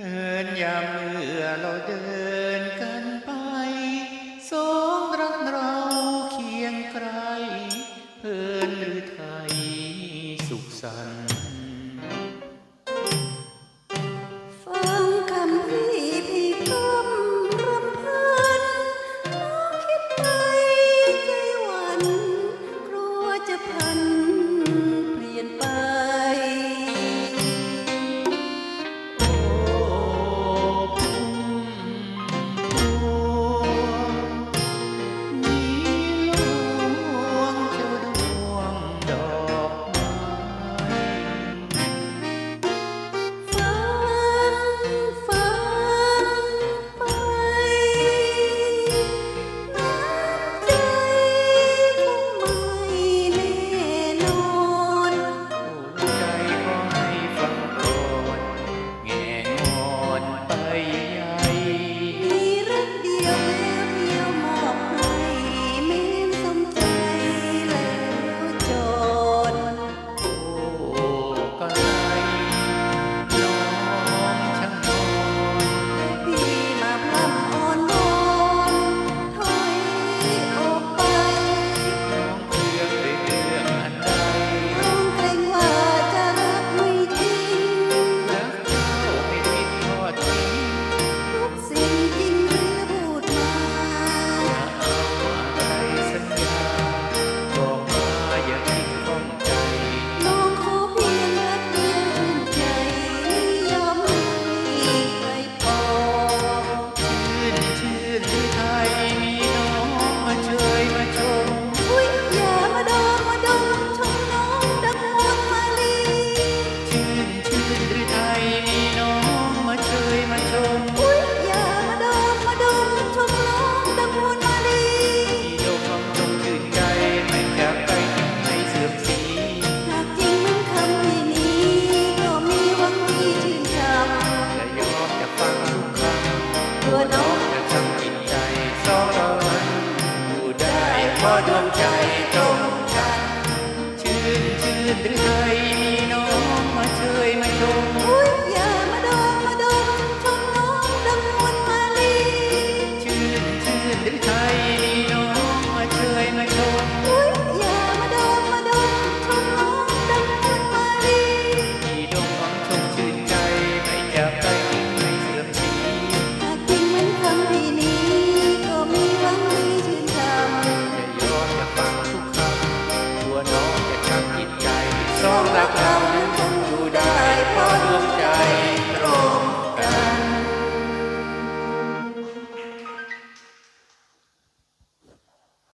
เงินยามเมื่อเราเดินัวน้องจะทำจิตใจสองเรานั้นอยู่ได้เพราะดวงใจต